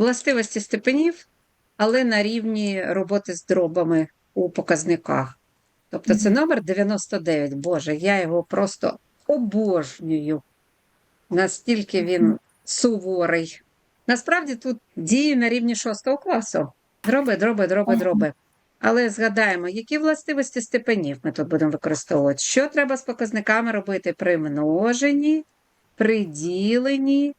властивості степенів, але на рівні роботи з дробами у показниках. Тобто це номер 99. Боже, я його просто обожнюю. Настільки він суворий. Насправді тут діє на рівні 6 класу. Дроби, дроби, дроби, дроби. Але згадаємо, які властивості степенів ми тут будемо використовувати. Що треба з показниками робити при множенні, при діленні,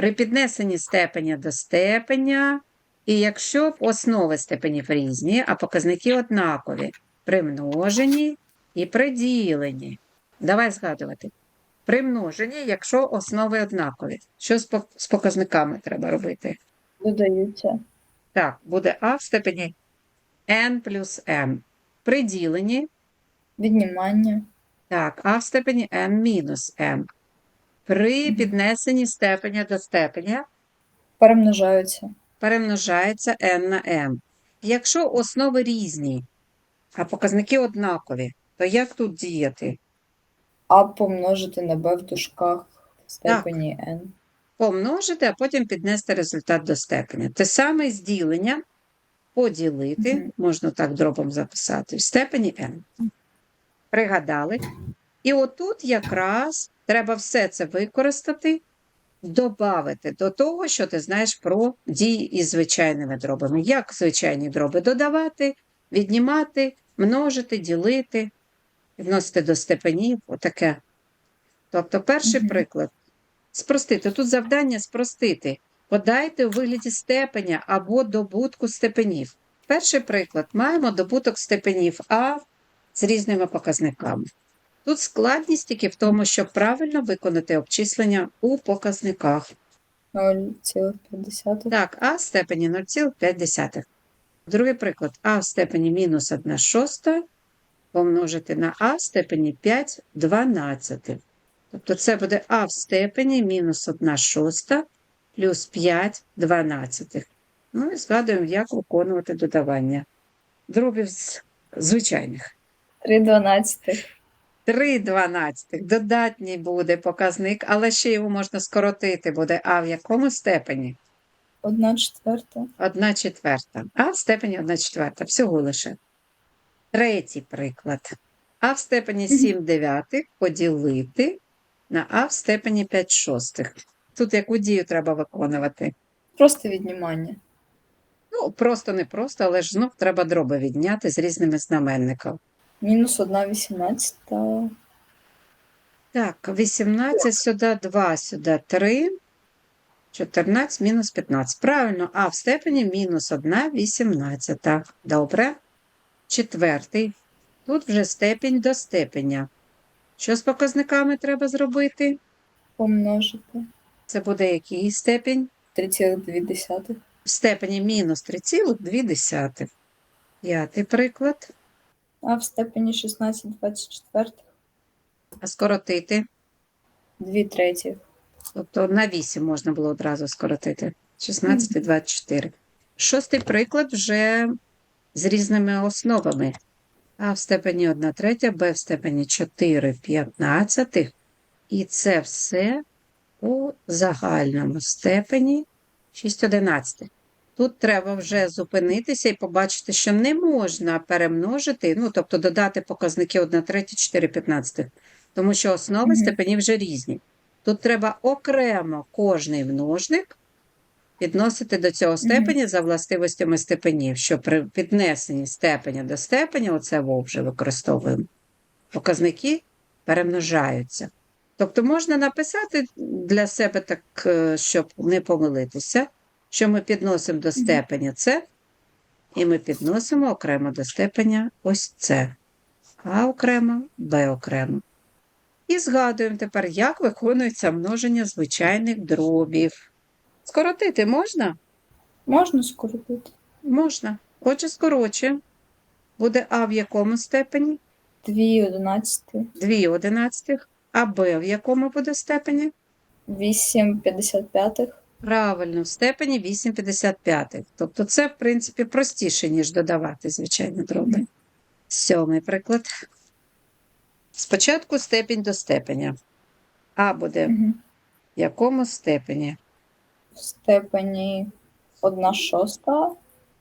при піднесенні степеня до степеня, і якщо основи степенів різні, а показники однакові при множенні і при діленні. Давай згадувати. При множенні, якщо основи однакові. Що з показниками треба робити? Додаються. Так, буде а в степені n плюс m. При діленні, Віднімання. так, а в степені n мінус m. При піднесенні степеня до степеня Перемножаються. перемножається n на m. Якщо основи різні, а показники однакові, то як тут діяти? А помножити на b в дужках в степені n. Помножити, а потім піднести результат до степеня. Те саме з ділення поділити, Мгм. можна так дробом записати, в степені n. Пригадали. І отут якраз треба все це використати, додати до того, що ти знаєш про дії із звичайними дробами. Як звичайні дроби додавати, віднімати, множити, ділити, вносити до степенів, отаке. Тобто, перший Мгм. приклад. Спростити. Тут завдання спростити. Подайте у вигляді степеня або добутку степенів. Перший приклад. Маємо добуток степенів А з різними показниками. Тут складність тільки в тому, щоб правильно виконати обчислення у показниках. 0,5. Так, А в степені 0,5. Другий приклад. А в степені мінус 1 шоста помножити на А в степені 5 12. Тобто це буде А в степені мінус 1 шоста плюс 5 12. Ну і згадуємо, як виконувати додавання. Дробів з звичайних. 3 12. 3 12. Додатній буде показник, але ще його можна скоротити. Буде А в якому степені? 1 четверта. 1 четверта. А в степені 1 четверта. Всього лише. Третій приклад. А в степені 7 дев'ятих поділити на А в степені 5 шостих. Тут яку дію треба виконувати? Просто віднімання. Ну, просто не просто, але ж знов треба дроби відняти з різними знаменниками. Мінус 1 18. Так, 18 сюди 2, сюди 3, 14 мінус 15. Правильно, а в степені мінус 1 18. Добре. Четвертий. Тут вже степінь до степеня. Що з показниками треба зробити? Помножити. Це буде який степінь? 3,2. В степені мінус 3,2. П'ятий приклад. А в степені 16 24. А скоротити. 2 треті. Тобто на 8 можна було одразу скоротити. 16 і 24. Шостий приклад вже з різними основами. А в степені 1 третя, Б в степені 4 15. І це все у загальному степені 6 11. Тут треба вже зупинитися і побачити, що не можна перемножити, ну, тобто додати показники 1 третя, 4 15, тому що основи Мгм. степенів вже різні. Тут треба окремо кожний множник підносити до цього степеня за властивостями степенів, що при піднесенні степеня до степеня, оце вже використовуємо, показники перемножаються. Тобто можна написати для себе так, е, щоб не помилитися, що ми підносимо до степеня це, і ми підносимо окремо до степеня ось це. А окремо, Б окремо. І згадуємо тепер, як виконується множення звичайних дробів. Скоротити можна? Можна скоротити. Можна. Отже, скорочуємо. Буде А в якому степені? 2 11. 2 одинадцятих. А Б в якому буде степені? 8 55. Правильно, в степені 8,55. Тобто це, в принципі, простіше, ніж додавати звичайні дроби. Сьомий приклад. Спочатку степінь до степеня. А буде в якому степені? В степені одна шоста.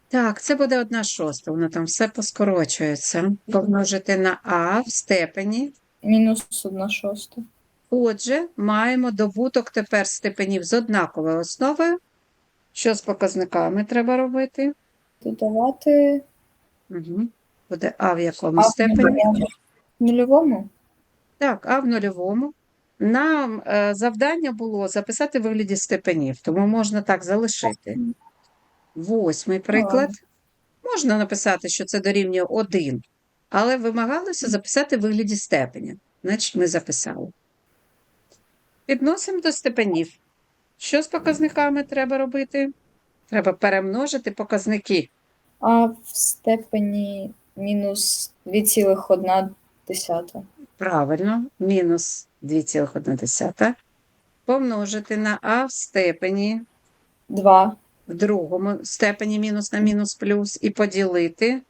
Так, це буде одна шоста, воно там все поскорочується. Помножити на а в степені. Мінус одна шоста. Отже, маємо добуток тепер степенів з однаковою основою. Що з показниками треба робити? Додавати Угу. Буде а в якому а степені? В нульовому? Так, а в нульовому. Нам е, завдання було записати в вигляді степенів, тому можна так залишити. Восьмий приклад. Можна написати, що це дорівнює 1, але вимагалося записати в вигляді степеня. Значить, ми записали. Підносимо до степенів. Що з показниками треба робити? Треба перемножити показники. А в степені мінус 2,1. Правильно, мінус 2,1 помножити на а в степені, 2 в другому степені мінус на мінус плюс і поділити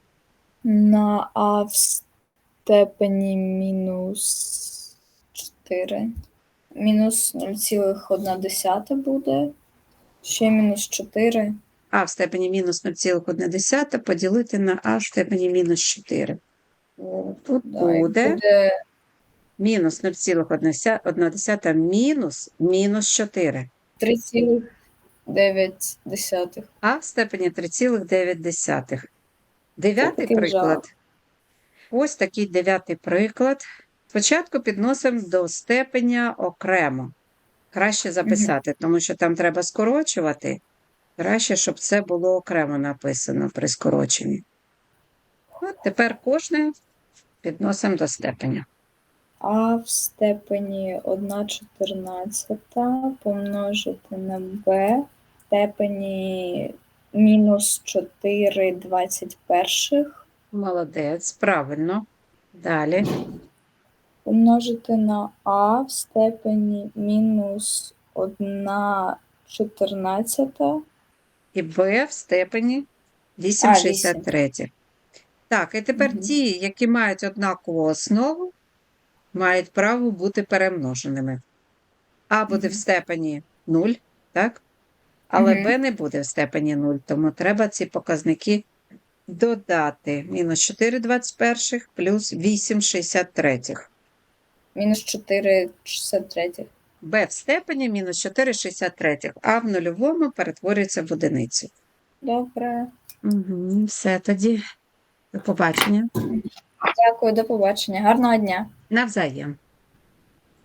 на а в степені мінус 4. Мінус 0,1 буде. Ще мінус 4. а в степені мінус 0,1 поділити на а в степені мінус 4. О, Тут Да, буде буде мінус 0,1 мінус мінус 4. 3,9. а в степені 3,9. Дев'ятий приклад. Ось такий дев'ятий приклад. Спочатку підносимо до степеня окремо. Краще записати, тому що там треба скорочувати. Краще, щоб це було окремо написано при скороченні. От тепер кожне підносимо до степеня. А в степені 1,14 помножити на b в степені мінус 4,21 Молодець, правильно. Далі. Помножити на а в степені мінус 1,14 І b в степені 8,63. Так, і тепер Мгм. ті, які мають однакову основу, мають право бути перемноженими. А буде в Мгм. степені 0, так? Але Мгм. b не буде в степені 0, тому треба ці показники додати. Мінус 4,21 плюс 8,63. Мінус 4,63. b в степені мінус 4,63, а в нульовому перетворюється в одиницю. Добре. Угу, все тоді. До побачення. Дякую, до побачення. Гарного дня. Навзаєм.